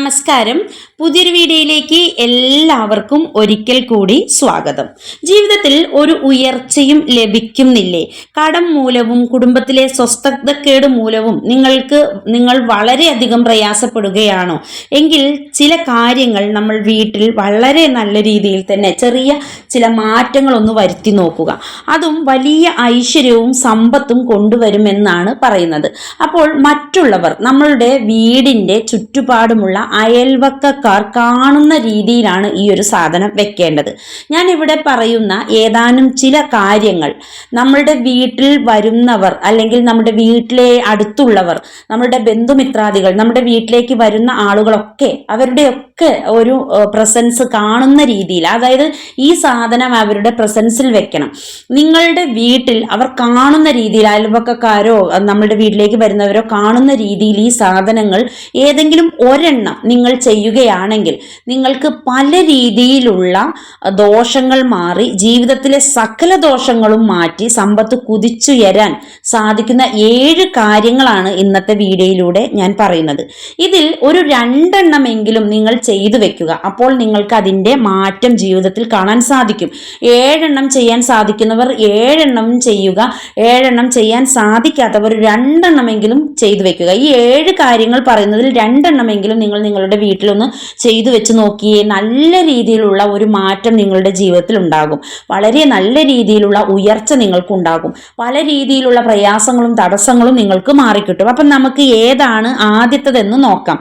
നമസ്കാരം. പുതിയൊരു വീഡിയോയിലേക്ക് എല്ലാവർക്കും ഒരിക്കൽ കൂടി സ്വാഗതം. ജീവിതത്തിൽ ഒരു ഉയർച്ചയും ലഭിക്കുന്നില്ലേ? കടം മൂലവും കുടുംബത്തിലെ സ്വസ്ഥതക്കേട് മൂലവും നിങ്ങൾക്ക് നിങ്ങൾ വളരെയധികം പ്രയാസപ്പെടുകയാണോ? എങ്കിൽ ചില കാര്യങ്ങൾ നമ്മൾ വീട്ടിൽ വളരെ നല്ല രീതിയിൽ തന്നെ ചെറിയ ചില മാറ്റങ്ങളൊന്ന് വരുത്തി നോക്കുക. അതും വലിയ ഐശ്വര്യവും സമ്പത്തും കൊണ്ടുവരുമെന്നാണ് പറയുന്നത്. അപ്പോൾ മറ്റുള്ളവർ നമ്മളുടെ വീടിന്റെ ചുറ്റുപാടുമുള്ള അയൽവക്കക്കാർ കാണുന്ന രീതിയിലാണ് ഈ ഒരു സാധനം വെക്കേണ്ടത്. ഞാൻ ഇവിടെ പറയുന്ന ഏതാനും ചില കാര്യങ്ങൾ. നമ്മളുടെ വീട്ടിൽ വരുന്നവർ അല്ലെങ്കിൽ നമ്മുടെ വീട്ടിലെ അടുത്തുള്ളവർ നമ്മുടെ ബന്ധുമിത്രാദികൾ നമ്മുടെ വീട്ടിലേക്ക് വരുന്ന ആളുകളൊക്കെ അവരുടെയൊക്കെ ഒരു പ്രസൻസ് കാണുന്ന രീതിയിൽ അതായത് ഈ സാധനം അവരുടെ പ്രസൻസിൽ വെക്കണം. നിങ്ങളുടെ വീട്ടിൽ അവർ കാണുന്ന രീതിയിൽ അയൽവക്കക്കാരോ നമ്മളുടെ വീട്ടിലേക്ക് വരുന്നവരോ കാണുന്ന രീതിയിൽ ഈ സാധനങ്ങൾ ഏതെങ്കിലും ഒരെണ്ണം നിങ്ങൾ ചെയ്യുകയാണെങ്കിൽ നിങ്ങൾക്ക് പല രീതിയിലുള്ള ദോഷങ്ങൾ മാറി ജീവിതത്തിലെ സകല ദോഷങ്ങളും മാറ്റി സമ്പത്ത് കുതിച്ചുയരാൻ സാധിക്കുന്ന ഏഴ് കാര്യങ്ങളാണ് ഇന്നത്തെ വീഡിയോയിലൂടെ ഞാൻ പറയുന്നത്. ഇതിൽ ഒരു രണ്ടെണ്ണമെങ്കിലും നിങ്ങൾ ചെയ്തു വെക്കുക. അപ്പോൾ നിങ്ങൾക്ക് അതിന്റെ മാറ്റം ജീവിതത്തിൽ കാണാൻ സാധിക്കും. ഏഴെണ്ണം ചെയ്യാൻ സാധിക്കുന്നവർ ഏഴെണ്ണം ചെയ്യുക. ഏഴെണ്ണം ചെയ്യാൻ സാധിക്കാത്തവർ രണ്ടെണ്ണമെങ്കിലും ചെയ്തു വെക്കുക. ഈ ഏഴ് കാര്യങ്ങൾ പറയുന്നതിൽ രണ്ടെണ്ണമെങ്കിലും നിങ്ങൾ നിങ്ങളുടെ വീട്ടിലൊന്ന് ചെയ്തു വെച്ച് നോക്കിയേ നല്ല രീതിയിലുള്ള ഒരു മാറ്റം നിങ്ങളുടെ ജീവിതത്തിൽ ഉണ്ടാകും. വളരെ നല്ല രീതിയിലുള്ള ഉയർച്ച നിങ്ങൾക്കുണ്ടാകും. പല രീതിയിലുള്ള പ്രയാസങ്ങളും തടസ്സങ്ങളും നിങ്ങൾക്ക് മാറിക്കിട്ടും. അപ്പം നമുക്ക് ഏതാണ് ആദ്യത്തതെന്ന് നോക്കാം.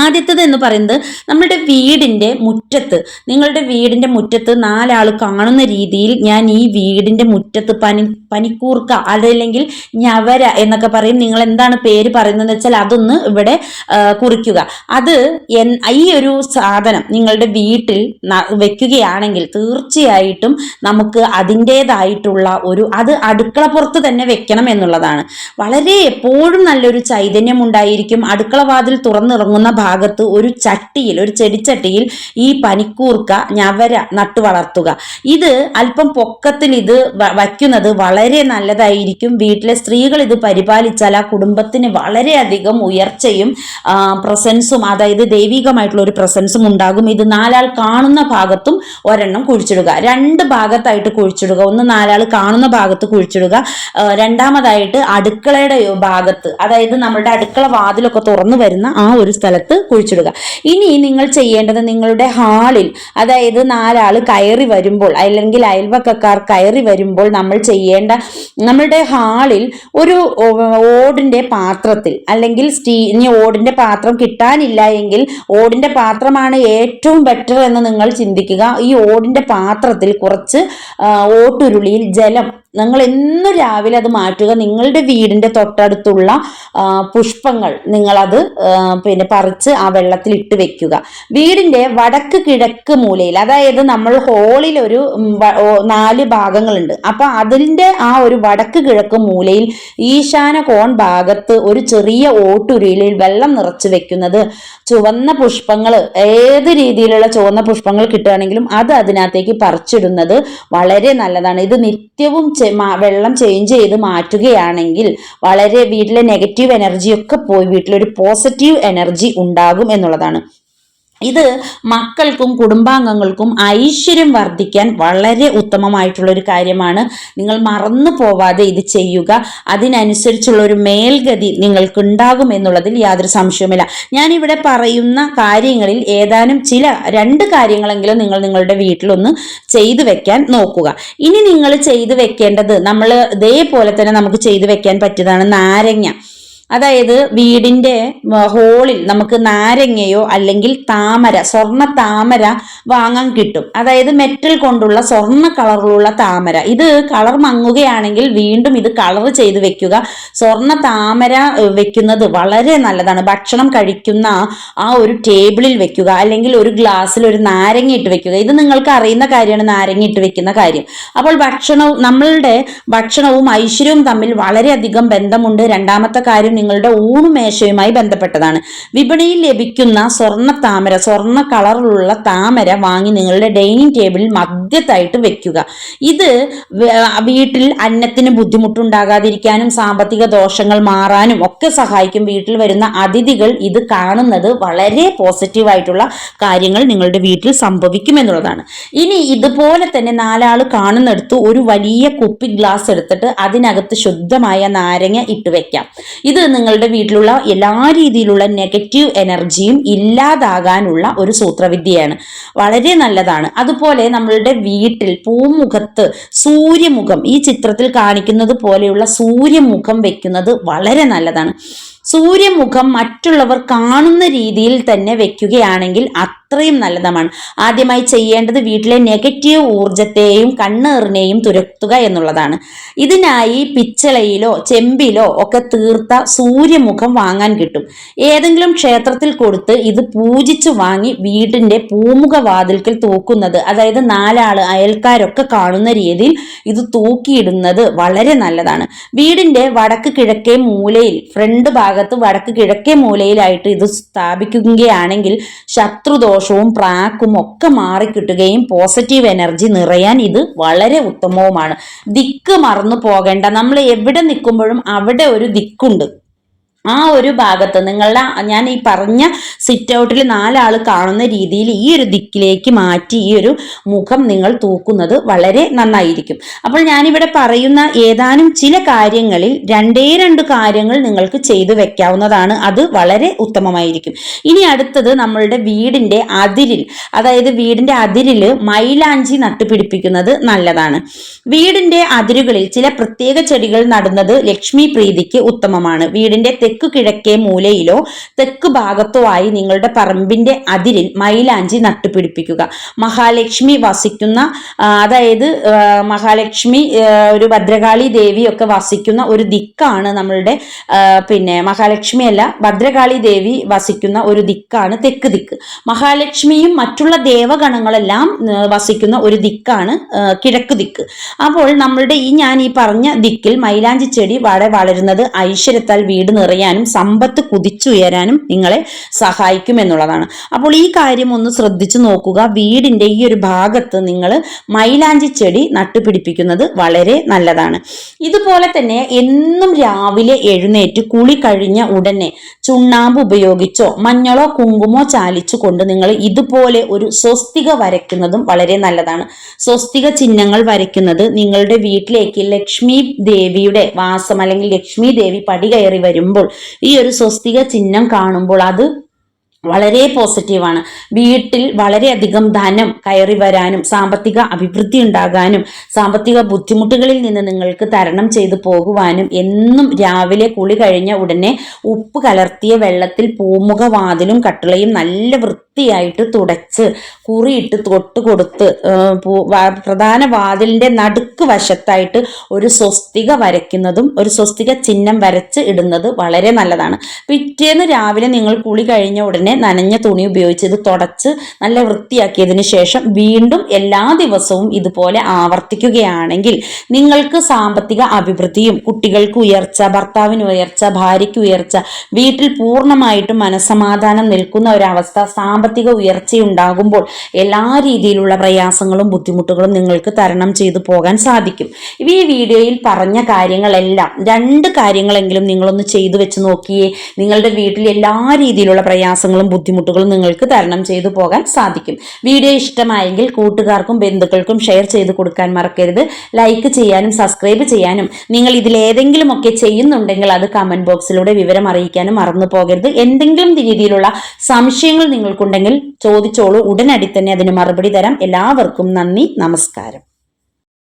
ആദ്യത്തത് എന്ന് പറയുന്നത് നമ്മളുടെ വീടിന്റെ മുറ്റത്ത് നിങ്ങളുടെ വീടിന്റെ മുറ്റത്ത് നാലാൾ കാണുന്ന രീതിയിൽ ഞാൻ ഈ വീടിന്റെ മുറ്റത്ത് പനി പനിക്കൂർക്ക അതല്ലെങ്കിൽ ഞവര എന്നൊക്കെ പറയും. നിങ്ങൾ എന്താണ് പേര് പറയുന്നതെന്ന് വെച്ചാൽ അതൊന്ന് ഇവിടെ കുറിക്കുക. അത് ഈ ഒരു സാധനം നിങ്ങളുടെ വീട്ടിൽ വെക്കുകയാണെങ്കിൽ തീർച്ചയായിട്ടും നമുക്ക് അതിന്റേതായിട്ടുള്ള ഒരു അത് അടുക്കള പുറത്ത് തന്നെ വെക്കണം എന്നുള്ളതാണ്. വളരെ എപ്പോഴും നല്ലൊരു ചൈതന്യം ഉണ്ടായിരിക്കും. അടുക്കളവാതിൽ തുറന്നിറങ്ങുന്ന ഭാഗത്ത് ഒരു ചട്ടിയിൽ ഒരു ചെടിച്ചട്ടിയിൽ ഈ പനിക്കൂർക്ക ഞവര നട്ടു വളർത്തുക. ഇത് അല്പം പൊക്കത്തിൽ ഇത് വയ്ക്കുന്നത് വളരെ നല്ലതായിരിക്കും. വീട്ടിലെ സ്ത്രീകൾ ഇത് പരിപാലിച്ചാൽ ആ കുടുംബത്തിന് വളരെയധികം ഉയർച്ചയും പ്രസൻസും അതായത് ദൈവികമായിട്ടുള്ള ഒരു പ്രസൻസും ഉണ്ടാകും. ഇത് നാലാൾ കാണുന്ന ഭാഗത്തും ഒരെണ്ണം കുഴിച്ചിടുക. രണ്ട് ഭാഗത്തായിട്ട് കുഴിച്ചിടുക. ഒന്ന് നാലാൾ കാണുന്ന ഭാഗത്ത് കുഴിച്ചിടുക. രണ്ടാമതായിട്ട് അടുക്കളയുടെ ഭാഗത്ത് അതായത് നമ്മുടെ അടുക്കള വാതിലൊക്കെ തുറന്നു വരുന്ന ആ ഒരു സ്ഥലത്ത് കുഴിച്ചിടുക. ഇനി നിങ്ങൾ ചെയ്യേണ്ടത് നിങ്ങളുടെ ഹാളിൽ അതായത് നാലാൾ കയറി വരുമ്പോൾ അല്ലെങ്കിൽ അയൽവക്കക്കാർ കയറി വരുമ്പോൾ നമ്മൾ ചെയ്യേണ്ട നമ്മളുടെ ഹാളിൽ ഒരു ഓടിന്റെ പാത്രത്തിൽ അല്ലെങ്കിൽ സ്റ്റീ ഇനി ഓടിന്റെ പാത്രം കിട്ടാനില്ല എങ്കിൽ ഓടിന്റെ പാത്രമാണ് ഏറ്റവും ബെറ്റർ എന്ന് നിങ്ങൾ ചിന്തിക്കുക. ഈ ഓടിന്റെ പാത്രത്തിൽ കുറച്ച് ഓട്ടുരുളിയിൽ ജലം നിങ്ങൾ എന്നും രാവിലെ അത് മാറ്റുക. നിങ്ങളുടെ വീടിന്റെ തൊട്ടടുത്തുള്ള പുഷ്പങ്ങൾ നിങ്ങളത് പിന്നെ പറിച്ച് ആ വെള്ളത്തിൽ ഇട്ട് വെക്കുക. വീടിന്റെ വടക്ക് കിഴക്ക് മൂലയിൽ അതായത് നമ്മൾ ഹോളിൽ ഒരു നാല് ഭാഗങ്ങളുണ്ട്. അപ്പൊ അതിന്റെ ആ ഒരു വടക്ക് കിഴക്ക് മൂലയിൽ ഈശാന കോൺ ഭാഗത്ത് ഒരു ചെറിയ ഓട്ടുരുളിയിൽ വെള്ളം നിറച്ച് വെക്കുന്നത് ചുവന്ന പുഷ്പങ്ങൾ ഏത് രീതിയിലുള്ള ചുവന്ന പുഷ്പങ്ങൾ കിട്ടുകയാണെങ്കിലും അത് അതിനകത്തേക്ക് പറിച്ചിടുന്നത് വളരെ നല്ലതാണ്. ഇത് നിത്യവും വെള്ളം ചേഞ്ച് ചെയ്ത് മാറ്റുകയാണെങ്കിൽ വളരെ വീട്ടിലെ നെഗറ്റീവ് എനർജിയൊക്കെ പോയി വീട്ടിലൊരു പോസിറ്റീവ് എനർജി ഉണ്ടാകും എന്നുള്ളതാണ്. ഇത് മക്കൾക്കും കുടുംബാംഗങ്ങൾക്കും ഐശ്വര്യം വർദ്ധിക്കാൻ വളരെ ഉത്തമമായിട്ടുള്ള ഒരു കാര്യമാണ്. നിങ്ങൾ മറന്നു പോവാതെ ഇത് ചെയ്യുക. അതിനനുസരിച്ചുള്ള ഒരു മേൽഗതി നിങ്ങൾക്കുണ്ടാകും എന്നുള്ളതിൽ യാതൊരു സംശയവുമില്ല. ഞാനിവിടെ പറയുന്ന കാര്യങ്ങളിൽ ഏതാനും ചില രണ്ട് കാര്യങ്ങളെങ്കിലും നിങ്ങൾ നിങ്ങളുടെ വീട്ടിലൊന്ന് ചെയ്തു വെക്കാൻ നോക്കുക. ഇനി നിങ്ങൾ ചെയ്തു വെക്കേണ്ടത് നമ്മൾ ഇതേപോലെ തന്നെ നമുക്ക് ചെയ്തു വെക്കാൻ പറ്റിയതാണ് നാരങ്ങ. അതായത് വീടിന്റെ ഹോളിൽ നമുക്ക് നാരങ്ങയോ അല്ലെങ്കിൽ താമര സ്വർണ താമര വാങ്ങാൻ കിട്ടും. അതായത് മെറ്റൽ കൊണ്ടുള്ള സ്വർണ കളറിലുള്ള താമര. ഇത് കളർ മങ്ങുകയാണെങ്കിൽ വീണ്ടും ഇത് കളർ ചെയ്ത് വെക്കുക. സ്വർണ താമര വെക്കുന്നത് വളരെ നല്ലതാണ്. ഭക്ഷണം കഴിക്കുന്ന ആ ഒരു ടേബിളിൽ വെക്കുക. അല്ലെങ്കിൽ ഒരു ഗ്ലാസ്സിൽ ഒരു നാരങ്ങ ഇട്ട് വെക്കുക. ഇത് നിങ്ങൾക്ക് അറിയുന്ന കാര്യമാണ് നാരങ്ങ ഇട്ട് വെക്കുന്ന കാര്യം. അപ്പോൾ ഭക്ഷണവും നമ്മളുടെ ഭക്ഷണവും ഐശ്വര്യവും തമ്മിൽ വളരെയധികം ബന്ധമുണ്ട്. രണ്ടാമത്തെ കാര്യം നിങ്ങളുടെ ഊണുമേശയുമായി ബന്ധപ്പെട്ടതാണ്. വിപണിയിൽ ലഭിക്കുന്ന സ്വർണ താമര സ്വർണ കളറിലുള്ള താമര വാങ്ങി നിങ്ങളുടെ ഡൈനിങ് ടേബിളിൽ മദ്യത്തായിട്ട് വെക്കുക. ഇത് വീട്ടിൽ അന്നത്തിന് ബുദ്ധിമുട്ടുണ്ടാകാതിരിക്കാനും സാമ്പത്തിക ദോഷങ്ങൾ മാറാനും ഒക്കെ സഹായിക്കും. വീട്ടിൽ വരുന്ന അതിഥികൾ ഇത് കാണുന്നത് വളരെ പോസിറ്റീവായിട്ടുള്ള കാര്യങ്ങൾ നിങ്ങളുടെ വീട്ടിൽ സംഭവിക്കും എന്നുള്ളതാണ്. ഇനി ഇതുപോലെ തന്നെ നാലാൾ കാണുന്നിടത്ത് ഒരു വലിയ കുപ്പി ഗ്ലാസ് എടുത്തിട്ട് അതിനകത്ത് ശുദ്ധമായ നാരങ്ങ ഇട്ട് വെക്കാം. ഇത് നിങ്ങളുടെ വീട്ടിലുള്ള എല്ലാ രീതിയിലുള്ള നെഗറ്റീവ് എനർജിയും ഇല്ലാതാകാനുള്ള ഒരു സൂത്രവിദ്യയാണ്. വളരെ നല്ലതാണ്. അതുപോലെ നമ്മളുടെ വീട്ടിൽ പൂമുഖത്ത് സൂര്യമുഖം ഈ ചിത്രത്തിൽ കാണിക്കുന്നത് പോലെയുള്ള സൂര്യമുഖം വെക്കുന്നത് വളരെ നല്ലതാണ്. സൂര്യമുഖം മറ്റുള്ളവർ കാണുന്ന രീതിയിൽ തന്നെ വെക്കുകയാണെങ്കിൽ അത്രയും നല്ലതാണ്. ആദ്യമായി ചെയ്യേണ്ടത് വീട്ടിലെ നെഗറ്റീവ് ഊർജത്തെയും കണ്ണേറിനെയും തുരത്തുക എന്നുള്ളതാണ്. ഇതിനായി പിച്ചളയിലോ ചെമ്പിലോ ഒക്കെ തീർത്ത സൂര്യമുഖം വാങ്ങാൻ കിട്ടും. ഏതെങ്കിലും ക്ഷേത്രത്തിൽ കൊടുത്ത് ഇത് പൂജിച്ചു വാങ്ങി വീടിന്റെ പൂമുഖ വാതിൽക്കൽ തൂക്കുന്നത് അതായത് നാലാൾ അയൽക്കാരൊക്കെ കാണുന്ന രീതിയിൽ ഇത് തൂക്കിയിടുന്നത് വളരെ നല്ലതാണ്. വീടിന്റെ വടക്ക് കിഴക്കേ മൂലയിൽ ഫ്രണ്ട് ഭാഗത്ത് വടക്ക് കിഴക്കേ മൂലയിലായിട്ട് ഇത് സ്ഥാപിക്കുകയാണെങ്കിൽ ശത്രുദോഷവും പ്രാക്കും ഒക്കെ മാറിക്കിട്ടുകയും പോസിറ്റീവ് എനർജി നിറയാൻ ഇത് വളരെ ഉത്തമവുമാണ്. ദിക്ക് മറന്നു പോകേണ്ട നമ്മൾ എവിടെ നിൽക്കുമ്പോഴും അവിടെ ഒരു ദിക്കുണ്ട്. ആ ഒരു ഭാഗത്ത് നിങ്ങളുടെ ഞാൻ ഈ പറഞ്ഞ സിറ്റ് ഔട്ടിൽ നാലാൾ കാണുന്ന രീതിയിൽ ഈ ഒരു ദിക്കിലേക്ക് മാറ്റി ഈ ഒരു മുഖം നിങ്ങൾ തൂക്കുന്നത് വളരെ നന്നായിരിക്കും. അപ്പോൾ ഞാനിവിടെ പറയുന്ന ഏതാനും ചില കാര്യങ്ങളിൽ രണ്ടേ രണ്ട് കാര്യങ്ങൾ നിങ്ങൾക്ക് ചെയ്തു വെക്കാവുന്നതാണ്. അത് വളരെ ഉത്തമമായിരിക്കും. ഇനി അടുത്തത് നമ്മളുടെ വീടിന്റെ അതിരിൽ അതായത് വീടിന്റെ അതിരിൽ മൈലാഞ്ചി നട്ടുപിടിപ്പിക്കുന്നത് നല്ലതാണ്. വീടിന്റെ അതിരുകളിൽ ചില പ്രത്യേക ചെടികൾ നടുന്നത് ലക്ഷ്മി പ്രീതിക്ക് ഉത്തമമാണ്. വീടിന്റെ തെക്ക് കിഴക്കേ മൂലയിലോ തെക്ക് ഭാഗത്തോ ആയി നിങ്ങളുടെ പറമ്പിന്റെ അതിരിൽ മൈലാഞ്ചി നട്ടുപിടിപ്പിക്കുക. മഹാലക്ഷ്മി വസിക്കുന്ന അതായത് മഹാലക്ഷ്മി ഒരു ഭദ്രകാളി ദേവി ഒക്കെ വസിക്കുന്ന ഒരു ദിക്കാണ് നമ്മളുടെ പിന്നെ മഹാലക്ഷ്മി അല്ല ഭദ്രകാളി ദേവി വസിക്കുന്ന ഒരു ദിക്കാണ് തെക്ക് ദിക്ക്. മഹാലക്ഷ്മിയും മറ്റുള്ള ദേവഗണങ്ങളെല്ലാം വസിക്കുന്ന ഒരു ദിക്കാണ് കിഴക്ക് ദിക്ക്. അപ്പോൾ നമ്മളുടെ ഈ ഞാൻ ഈ പറഞ്ഞ ദിക്കിൽ മൈലാഞ്ചി ചെടി വളരെ വളരുന്നത് ഐശ്വര്യത്താൽ വീട് നിറയാനും സമ്പത്ത് കുതിച്ചുയരാനും നിങ്ങളെ സഹായിക്കും എന്നുള്ളതാണ്. അപ്പോൾ ഈ കാര്യം ഒന്ന് ശ്രദ്ധിച്ചു നോക്കുക. വീടിന്റെ ഈ ഒരു ഭാഗത്ത് നിങ്ങൾ മൈലാഞ്ചി ചെടി നട്ടുപിടിപ്പിക്കുന്നത് വളരെ നല്ലതാണ്. ഇതുപോലെ തന്നെ എന്നും രാവിലെ എഴുന്നേറ്റ് കുളി കഴിഞ്ഞ ഉടനെ ചുണ്ണാമ്പ് ഉപയോഗിച്ചോ മഞ്ഞളോ കുങ്കുമോ ചാലിച്ചു കൊണ്ട് നിങ്ങൾ ഇതുപോലെ ഒരു സ്വസ്തിക വരയ്ക്കുന്നതും വളരെ നല്ലതാണ്. സ്വസ്തിക ചിഹ്നങ്ങൾ വരയ്ക്കുന്നത് നിങ്ങളുടെ വീട്ടിലേക്ക് ലക്ഷ്മി ദേവിയുടെ വാസം അല്ലെങ്കിൽ ലക്ഷ്മി ദേവി പടി കയറി വരുമ്പോൾ ഈ ഒരു സ്വസ്തിക ചിഹ്നം കാണുമ്പോൾ അത് വളരെ പോസിറ്റീവാണ് വീട്ടിൽ വളരെയധികം ധനം കയറി വരാനും സാമ്പത്തിക അഭിവൃദ്ധി ഉണ്ടാകാനും സാമ്പത്തിക ബുദ്ധിമുട്ടുകളിൽ നിന്ന് നിങ്ങൾക്ക് തരണം ചെയ്തു പോകുവാനും എന്നും രാവിലെ കുളി കഴിഞ്ഞ ഉടനെ ഉപ്പ് കലർത്തിയ വെള്ളത്തിൽ പൂമുഖവാതിലും കട്ടിളയും നല്ല വൃത്തിയായിട്ട് തുടച്ച് കുറിയിട്ട് തൊട്ട് കൊടുത്ത് പ്രധാന വാതിലിന്റെ നടുക്ക് വശത്തായിട്ട് ഒരു സ്വസ്തിക വരയ്ക്കുന്നതും ഒരു സ്വസ്തിക ചിഹ്നം വരച്ച് ഇടുന്നത് വളരെ നല്ലതാണ്. പിറ്റേന്ന് രാവിലെ നിങ്ങൾ കുളി കഴിഞ്ഞ ഉടനെ നനഞ്ഞ തുണി ഉപയോഗിച്ച് ഇത് തുടച്ച് നല്ല വൃത്തിയാക്കിയതിന് ശേഷം വീണ്ടും എല്ലാ ദിവസവും ഇതുപോലെ ആവർത്തിക്കുകയാണെങ്കിൽ നിങ്ങൾക്ക് സാമ്പത്തിക അഭിവൃദ്ധിയും കുട്ടികൾക്ക് ഉയർച്ച ഭർത്താവിന് ഉയർച്ച ഭാര്യയ്ക്ക് ഉയർച്ച വീട്ടിൽ പൂർണമായിട്ടും മനസമാധാനം നിൽക്കുന്ന ഒരവസ്ഥ സാമ്പത്തിക ഉയർച്ചയുണ്ടാകുമ്പോൾ എല്ലാ രീതിയിലുള്ള പ്രയാസങ്ങളും ബുദ്ധിമുട്ടുകളും നിങ്ങൾക്ക് തരണം ചെയ്തു പോകാൻ സാധിക്കും. ഈ വീഡിയോയിൽ പറഞ്ഞ കാര്യങ്ങളെല്ലാം രണ്ട് കാര്യങ്ങളെങ്കിലും നിങ്ങളൊന്ന് ചെയ്തു വെച്ച് നോക്കിയേ നിങ്ങളുടെ വീട്ടിൽ എല്ലാ രീതിയിലുള്ള പ്രയാസങ്ങളും ബുദ്ധിമുട്ടുകളും നിങ്ങൾക്ക് തരണം ചെയ്തു പോകാൻ സാധിക്കും. വീഡിയോ ഇഷ്ടമായെങ്കിൽ കൂട്ടുകാർക്കും ബന്ധുക്കൾക്കും ഷെയർ ചെയ്ത് കൊടുക്കാൻ മറക്കരുത്. ലൈക്ക് ചെയ്യാനും സബ്സ്ക്രൈബ് ചെയ്യാനും നിങ്ങൾ ഇതിലേതെങ്കിലും ഒക്കെ ചെയ്യുന്നുണ്ടെങ്കിൽ അത് കമന്റ് ബോക്സിലൂടെ വിവരം അറിയിക്കാനും മറന്നു പോകരുത്. എന്തെങ്കിലും രീതിയിലുള്ള സംശയങ്ങൾ നിങ്ങൾക്കുണ്ടെങ്കിൽ ചോദിച്ചോളൂ. ഉടനടി തന്നെ അതിന് മറുപടി തരാം. എല്ലാവർക്കും നന്ദി. നമസ്കാരം.